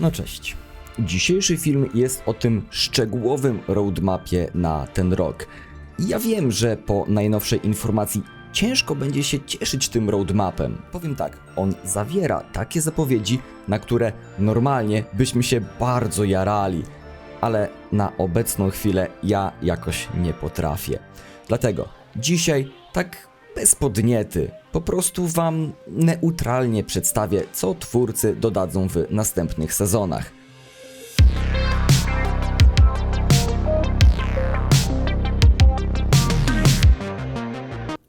No cześć. Dzisiejszy film jest o tym szczegółowym roadmapie na ten rok. Ja wiem, że po najnowszej informacji ciężko będzie się cieszyć tym roadmapem. Powiem tak, on zawiera takie zapowiedzi, na które normalnie byśmy się bardzo jarali, ale na obecną chwilę ja jakoś nie potrafię. Dlatego dzisiaj tak bez podniety, po prostu wam neutralnie przedstawię, co twórcy dodadzą w następnych sezonach.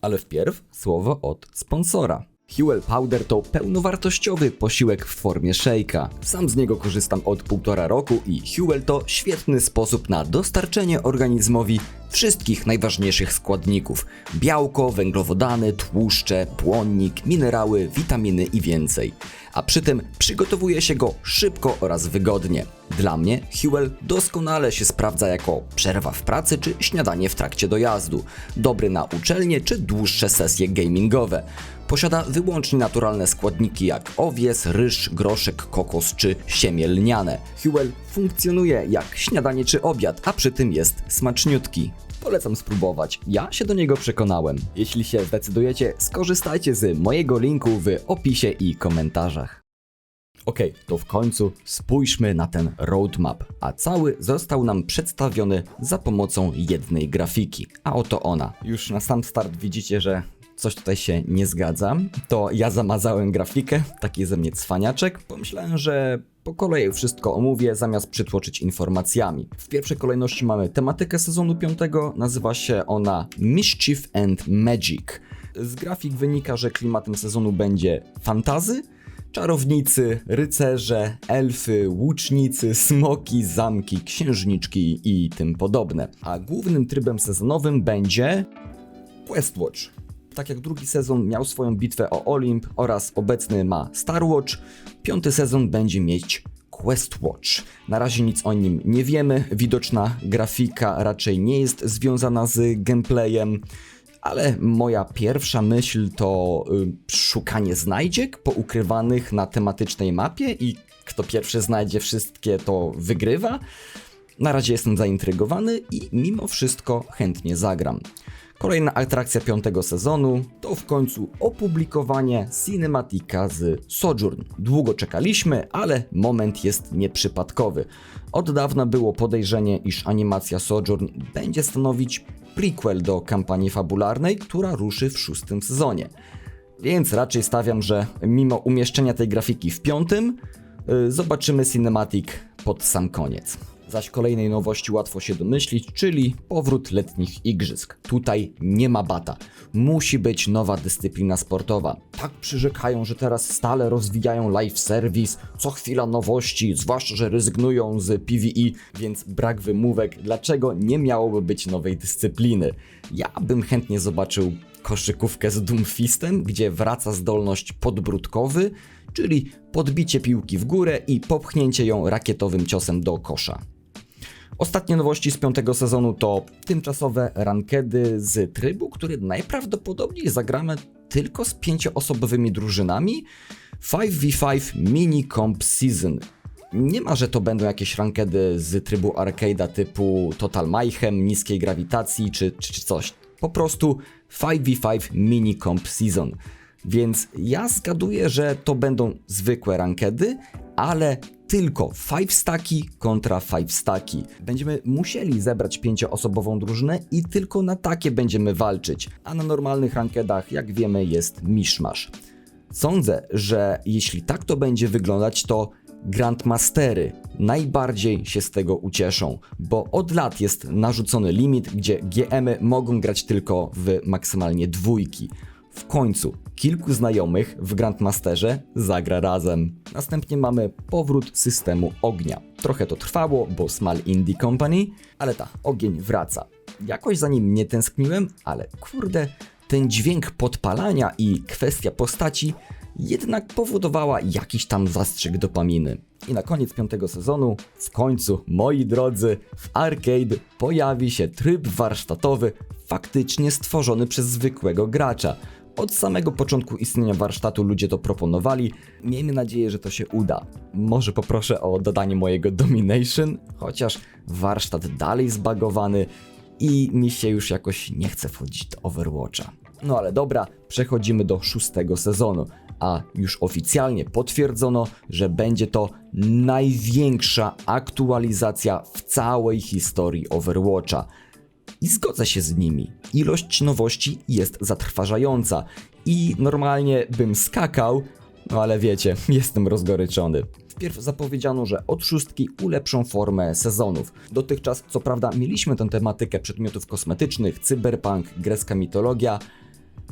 Ale wpierw słowo od sponsora. Huel Powder to pełnowartościowy posiłek w formie shake'a. Sam z niego korzystam od półtora roku i Huel to świetny sposób na dostarczenie organizmowi wszystkich najważniejszych składników: białko, węglowodany, tłuszcze, błonnik, minerały, witaminy i więcej. A przy tym przygotowuje się go szybko oraz wygodnie. Dla mnie Huel doskonale się sprawdza jako przerwa w pracy czy śniadanie w trakcie dojazdu. Dobry na uczelnię czy dłuższe sesje gamingowe. Posiada wyłącznie naturalne składniki jak owies, ryż, groszek, kokos czy siemię lniane. Huel funkcjonuje jak śniadanie czy obiad, a przy tym jest smaczniutki. Polecam spróbować. Ja się do niego przekonałem. Jeśli się zdecydujecie, skorzystajcie z mojego linku w opisie i komentarzach. Okej, to w końcu spójrzmy na ten roadmap, a cały został nam przedstawiony za pomocą jednej grafiki. A oto ona. Już na sam start widzicie, że coś tutaj się nie zgadza. To ja zamazałem grafikę, taki ze mnie cwaniaczek. Pomyślałem, że po kolei wszystko omówię, zamiast przytłoczyć informacjami. W pierwszej kolejności mamy tematykę sezonu 5, nazywa się ona Mischief and Magic. Z grafik wynika, że klimatem sezonu będzie fantazy, czarownicy, rycerze, elfy, łucznicy, smoki, zamki, księżniczki i tym podobne. A głównym trybem sezonowym będzie Questwatch. Tak jak drugi sezon miał swoją bitwę o Olimp oraz obecny ma Star Watch, piąty sezon będzie mieć Questwatch. Na razie nic o nim nie wiemy, widoczna grafika raczej nie jest związana z gameplayem, ale moja pierwsza myśl to y, szukanie znajdziek poukrywanych na tematycznej mapie i kto pierwszy znajdzie wszystkie to wygrywa. Na razie jestem zaintrygowany i mimo wszystko chętnie zagram. Kolejna atrakcja piątego sezonu to w końcu opublikowanie cinematika z Sojourn. Długo czekaliśmy, ale moment jest nieprzypadkowy. Od dawna było podejrzenie, iż animacja Sojourn będzie stanowić prequel do kampanii fabularnej, która ruszy w szóstym sezonie. Więc raczej stawiam, że mimo umieszczenia tej grafiki w piątym, yy, zobaczymy cinematic pod sam koniec. Zaś kolejnej nowości łatwo się domyślić, czyli powrót letnich igrzysk. Tutaj nie ma bata. Musi być nowa dyscyplina sportowa. Tak przyrzekają, że teraz stale rozwijają live service, co chwila nowości, zwłaszcza, że rezygnują z PvE, więc brak wymówek, dlaczego nie miałoby być nowej dyscypliny. Ja bym chętnie zobaczył koszykówkę z Doomfistem, gdzie wraca zdolność podbródkowy, czyli podbicie piłki w górę i popchnięcie ją rakietowym ciosem do kosza. Ostatnie nowości z piątego sezonu to tymczasowe rankedy z trybu, który najprawdopodobniej zagramy tylko z pięcioosobowymi drużynami. 5v5 Mini Comp Season. Nie ma, że to będą jakieś rankedy z trybu arcade'a typu Total Mayhem, niskiej grawitacji czy, czy, coś. Po prostu 5v5 Mini Comp Season. Więc ja zgaduję, że to będą zwykłe rankedy, ale tylko 5 staki kontra 5 staki. Będziemy musieli zebrać pięcioosobową drużynę i tylko na takie będziemy walczyć, a na normalnych rankedach, jak wiemy, jest miszmasz. Sądzę, że jeśli tak to będzie wyglądać, to Grandmastery najbardziej się z tego ucieszą, bo od lat jest narzucony limit, gdzie GM-y mogą grać tylko w maksymalnie dwójki. W końcu kilku znajomych w Grandmasterze zagra razem. Następnie mamy powrót systemu ognia. Trochę to trwało, bo Small Indie Company, ale ta, ogień wraca. Jakoś za nim nie tęskniłem, ale kurde, ten dźwięk podpalania i kwestia postaci jednak powodowała jakiś tam zastrzyk dopaminy. I na koniec piątego sezonu, w końcu, moi drodzy, w arcade pojawi się tryb warsztatowy faktycznie stworzony przez zwykłego gracza. Od samego początku istnienia warsztatu ludzie to proponowali. Miejmy nadzieję, że to się uda. Może poproszę o dodanie mojego Domination, chociaż warsztat dalej zbagowany i mi się już jakoś nie chce wchodzić do Overwatcha. No ale dobra, przechodzimy do szóstego sezonu, a już oficjalnie potwierdzono, że będzie to największa aktualizacja w całej historii Overwatcha. I zgodzę się z nimi. Ilość nowości jest zatrważająca i normalnie bym skakał, no ale wiecie, jestem rozgoryczony. Wpierw zapowiedziano, że od szóstki ulepszą formę sezonów. Dotychczas, co prawda, mieliśmy tę tematykę przedmiotów kosmetycznych, cyberpunk, grecka mitologia,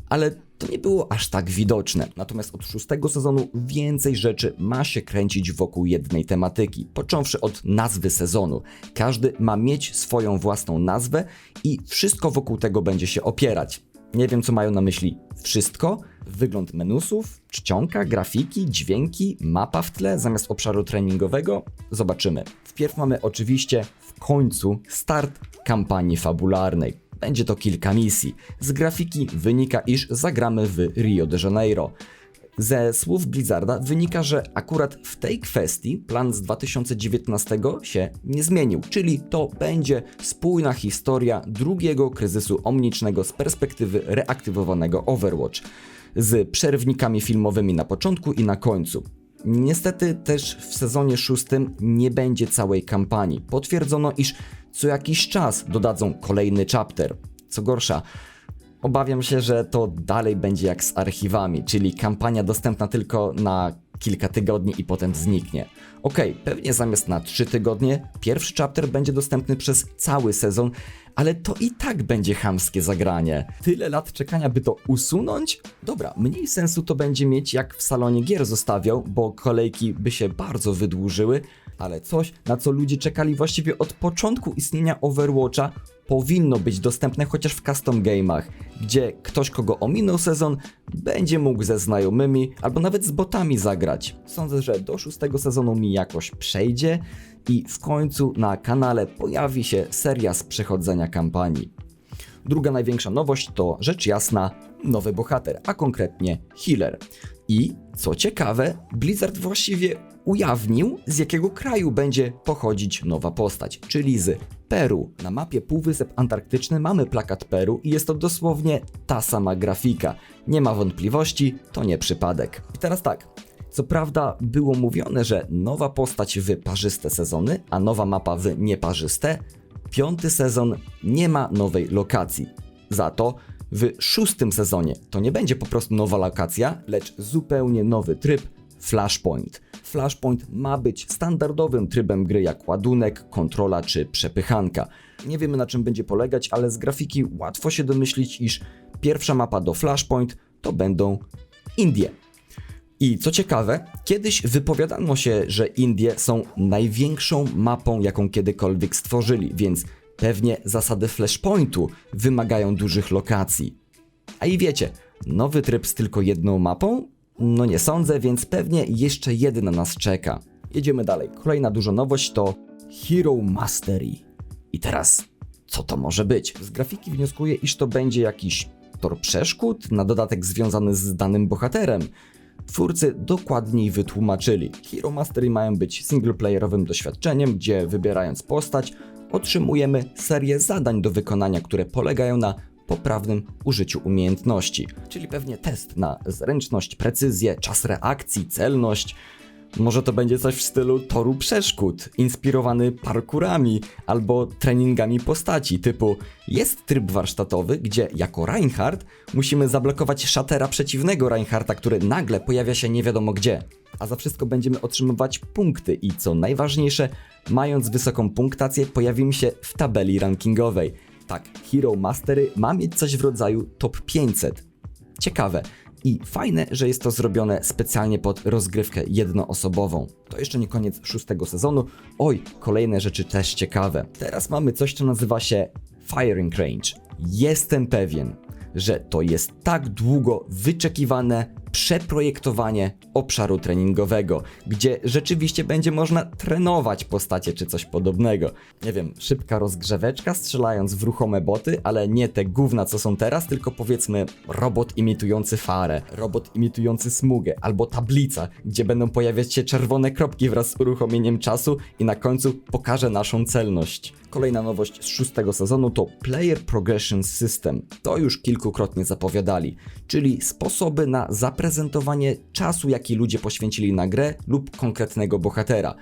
ale to nie było aż tak widoczne. Natomiast od szóstego sezonu więcej rzeczy ma się kręcić wokół jednej tematyki, począwszy od nazwy sezonu. Każdy ma mieć swoją własną nazwę i wszystko wokół tego będzie się opierać. Nie wiem, co mają na myśli wszystko. Wygląd menusów, czcionka, grafiki, dźwięki, mapa w tle zamiast obszaru treningowego? Zobaczymy. Wpierw mamy oczywiście w końcu start kampanii fabularnej. Będzie to kilka misji. Z grafiki wynika, iż zagramy w Rio de Janeiro. Ze słów Blizzarda wynika, że akurat w tej kwestii plan z 2019 się nie zmienił, czyli to będzie spójna historia drugiego kryzysu omnicznego z perspektywy reaktywowanego Overwatch, z przerwnikami filmowymi na początku i na końcu. Niestety też w sezonie szóstym nie będzie całej kampanii. Potwierdzono, iż co jakiś czas dodadzą kolejny chapter. Co gorsza, obawiam się, że to dalej będzie jak z archiwami, czyli kampania dostępna tylko na kilka tygodni i potem zniknie. Okej, okay, pewnie zamiast na 3 tygodnie, pierwszy chapter będzie dostępny przez cały sezon, ale to i tak będzie chamskie zagranie. Tyle lat czekania, by to usunąć? Dobra, mniej sensu to będzie mieć jak w salonie gier zostawiał, bo kolejki by się bardzo wydłużyły, ale coś, na co ludzie czekali właściwie od początku istnienia Overwatcha, powinno być dostępne chociaż w custom game'ach, gdzie ktoś, kogo ominął sezon, będzie mógł ze znajomymi albo nawet z botami zagrać. Sądzę, że do szóstego sezonu mi jakoś przejdzie i w końcu na kanale pojawi się seria z przechodzenia kampanii. Druga największa nowość to rzecz jasna nowy bohater, a konkretnie healer. I co ciekawe, Blizzard właściwie ujawnił, z jakiego kraju będzie pochodzić nowa postać, czyli z Peru. Na mapie Półwysep Antarktyczny mamy plakat Peru i jest to dosłownie ta sama grafika. Nie ma wątpliwości, to nie przypadek. I teraz tak, co prawda było mówione, że nowa postać w parzyste sezony, a nowa mapa w nieparzyste. Piąty sezon nie ma nowej lokacji. Za to w szóstym sezonie to nie będzie po prostu nowa lokacja, lecz zupełnie nowy tryb Flashpoint. Flashpoint ma być standardowym trybem gry jak ładunek, kontrola czy przepychanka. Nie wiemy na czym będzie polegać, ale z grafiki łatwo się domyślić, iż pierwsza mapa do Flashpoint to będą Indie. I co ciekawe, kiedyś wypowiadano się, że Indie są największą mapą, jaką kiedykolwiek stworzyli, więc pewnie zasady Flashpointu wymagają dużych lokacji. A i wiecie, nowy tryb z tylko jedną mapą? No nie sądzę, więc pewnie jeszcze jedna nas czeka. Jedziemy dalej. Kolejna duża nowość to Hero Mastery. I teraz, co to może być? Z grafiki wnioskuję, iż to będzie jakiś tor przeszkód, na dodatek związany z danym bohaterem. Twórcy dokładniej wytłumaczyli. Hero Mastery mają być singleplayerowym doświadczeniem, gdzie wybierając postać, otrzymujemy serię zadań do wykonania, które polegają na poprawnym użyciu umiejętności, czyli pewnie test na zręczność, precyzję, czas reakcji, celność. Może to będzie coś w stylu toru przeszkód, inspirowany parkurami albo treningami postaci, typu jest tryb warsztatowy, gdzie jako Reinhardt musimy zablokować szatera przeciwnego Reinhardta, który nagle pojawia się nie wiadomo gdzie. A za wszystko będziemy otrzymywać punkty i co najważniejsze, mając wysoką punktację pojawimy się w tabeli rankingowej. Tak, Hero Mastery ma mieć coś w rodzaju top 500. Ciekawe. I fajne, że jest to zrobione specjalnie pod rozgrywkę jednoosobową. To jeszcze nie koniec szóstego sezonu. Oj, kolejne rzeczy też ciekawe. Teraz mamy coś, co nazywa się Firing Range. Jestem pewien, że to jest tak długo wyczekiwane przeprojektowanie obszaru treningowego, gdzie rzeczywiście będzie można trenować postacie czy coś podobnego. Nie wiem, szybka rozgrzeweczka strzelając w ruchome boty, ale nie te gówna co są teraz, tylko powiedzmy robot imitujący farę, robot imitujący smugę, albo tablica, gdzie będą pojawiać się czerwone kropki wraz z uruchomieniem czasu i na końcu pokaże naszą celność. Kolejna nowość z szóstego sezonu to Player Progression System. To już kilkukrotnie zapowiadali, czyli sposoby na zaprezentowanie czasu, jaki ludzie poświęcili na grę lub konkretnego bohatera.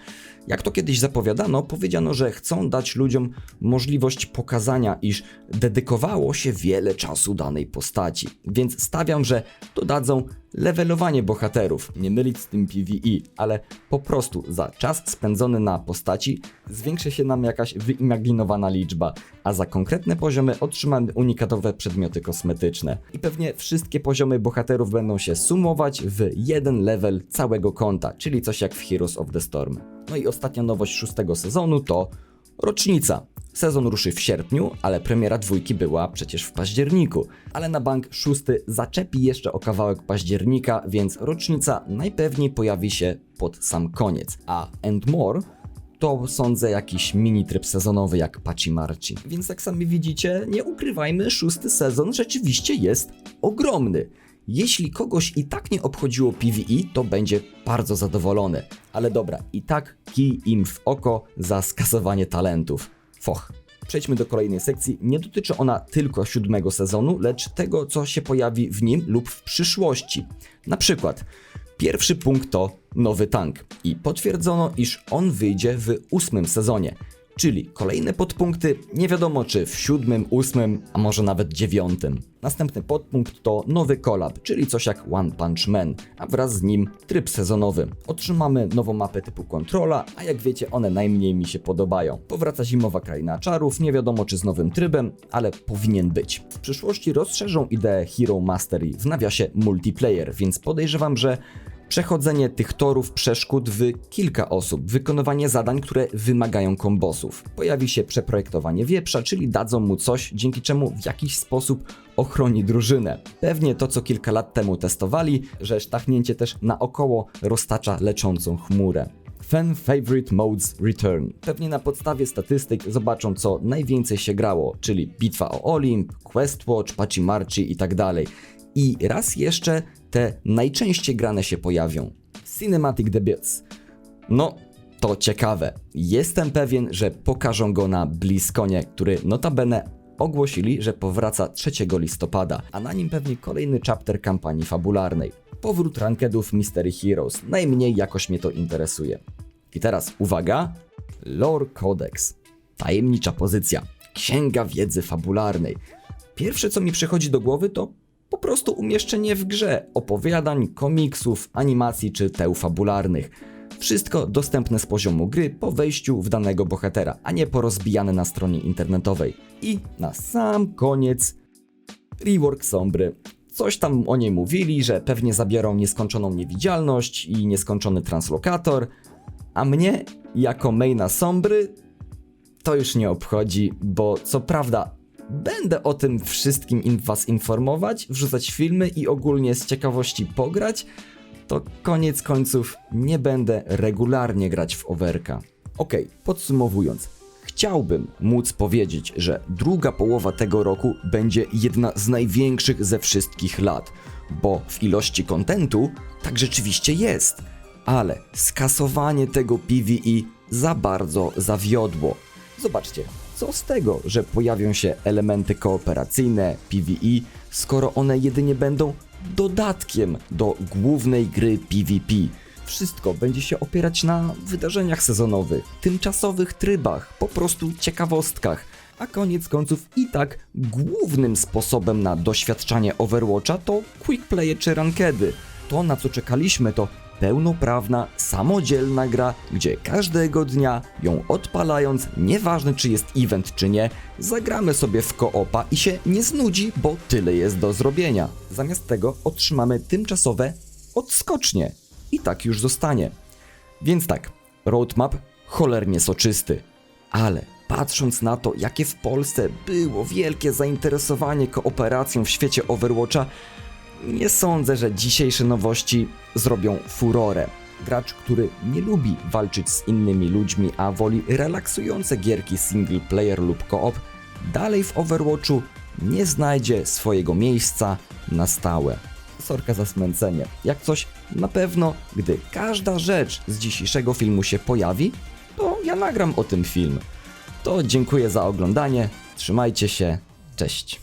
Jak to kiedyś zapowiadano, powiedziano, że chcą dać ludziom możliwość pokazania, iż dedykowało się wiele czasu danej postaci. Więc stawiam, że dodadzą levelowanie bohaterów, nie mylić z tym PvE, ale po prostu za czas spędzony na postaci zwiększy się nam jakaś wyimaginowana liczba, a za konkretne poziomy otrzymamy unikatowe przedmioty kosmetyczne. I pewnie wszystkie poziomy bohaterów będą się sumować w jeden level całego konta, czyli coś jak w Heroes of the Storm. No i ostatnia nowość szóstego sezonu to rocznica. Sezon ruszy w sierpniu, ale premiera dwójki była przecież w październiku. Ale na bank szósty zaczepi jeszcze o kawałek października, więc rocznica najpewniej pojawi się pod sam koniec. A End More to sądzę jakiś mini tryb sezonowy jak Pachimarchi. Więc jak sami widzicie, nie ukrywajmy, szósty sezon rzeczywiście jest ogromny. Jeśli kogoś i tak nie obchodziło PvE, to będzie bardzo zadowolony. Ale dobra, i tak kij im w oko za skasowanie talentów. Foch. Przejdźmy do kolejnej sekcji. Nie dotyczy ona tylko siódmego sezonu, lecz tego, co się pojawi w nim lub w przyszłości. Na przykład, pierwszy punkt to nowy tank i potwierdzono, iż on wyjdzie w ósmym sezonie. Czyli kolejne podpunkty, nie wiadomo czy w siódmym, ósmym, a może nawet dziewiątym. Następny podpunkt to nowy collab, czyli coś jak One Punch Man, a wraz z nim tryb sezonowy. Otrzymamy nową mapę typu kontrola, a jak wiecie one najmniej mi się podobają. Powraca zimowa kraina czarów, nie wiadomo czy z nowym trybem, ale powinien być. W przyszłości rozszerzą ideę Hero Mastery w nawiasie multiplayer, więc podejrzewam, że Przechodzenie tych torów przeszkód w kilka osób, wykonywanie zadań, które wymagają kombosów. Pojawi się przeprojektowanie wieprza, czyli dadzą mu coś, dzięki czemu w jakiś sposób ochroni drużynę. Pewnie to, co kilka lat temu testowali, że sztachnięcie też naokoło roztacza leczącą chmurę. Fan Favorite Modes Return. Pewnie na podstawie statystyk zobaczą co najwięcej się grało, czyli Bitwa o Olimp, Questwatch, Pachimarchi i tak. I raz jeszcze te najczęściej grane się pojawią. Cinematic Debuts. No, to ciekawe. Jestem pewien, że pokażą go na BlizzConie, który notabene ogłosili, że powraca 3 listopada, a na nim pewnie kolejny chapter kampanii fabularnej. Powrót rankedów Mystery Heroes. Najmniej jakoś mnie to interesuje. I teraz uwaga, Lore Codex. Tajemnicza pozycja. Księga wiedzy fabularnej. Pierwsze co mi przychodzi do głowy to po prostu umieszczenie w grze opowiadań, komiksów, animacji czy teł fabularnych. Wszystko dostępne z poziomu gry po wejściu w danego bohatera, a nie porozbijane na stronie internetowej. I na sam koniec rework Sombry. Coś tam o niej mówili, że pewnie zabiorą nieskończoną niewidzialność i nieskończony translokator, a mnie, jako maina Sombry, to już nie obchodzi, bo co prawda Będę o tym wszystkim was informować, wrzucać filmy i ogólnie z ciekawości pograć, to koniec końców nie będę regularnie grać w Overka. Ok, podsumowując, chciałbym móc powiedzieć, że druga połowa tego roku będzie jedna z największych ze wszystkich lat, bo w ilości kontentu tak rzeczywiście jest, ale skasowanie tego PvE za bardzo zawiodło. Zobaczcie, co z tego, że pojawią się elementy kooperacyjne, PvE, skoro one jedynie będą dodatkiem do głównej gry PvP? Wszystko będzie się opierać na wydarzeniach sezonowych, tymczasowych trybach, po prostu ciekawostkach. A koniec końców i tak głównym sposobem na doświadczanie Overwatcha to quick play czy rankedy. To na co czekaliśmy to pełnoprawna, samodzielna gra, gdzie każdego dnia ją odpalając, nieważne czy jest event czy nie, zagramy sobie w koopa i się nie znudzi, bo tyle jest do zrobienia. Zamiast tego otrzymamy tymczasowe odskocznie. I tak już zostanie. Więc tak, roadmap cholernie soczysty. Ale patrząc na to, jakie w Polsce było wielkie zainteresowanie kooperacją w świecie Overwatcha, nie sądzę, że dzisiejsze nowości zrobią furorę. Gracz, który nie lubi walczyć z innymi ludźmi, a woli relaksujące gierki single player lub co-op, dalej w Overwatchu nie znajdzie swojego miejsca na stałe. Sorka za smęcenie. Jak coś, na pewno, gdy każda rzecz z dzisiejszego filmu się pojawi, to ja nagram o tym film. To dziękuję za oglądanie, trzymajcie się, cześć.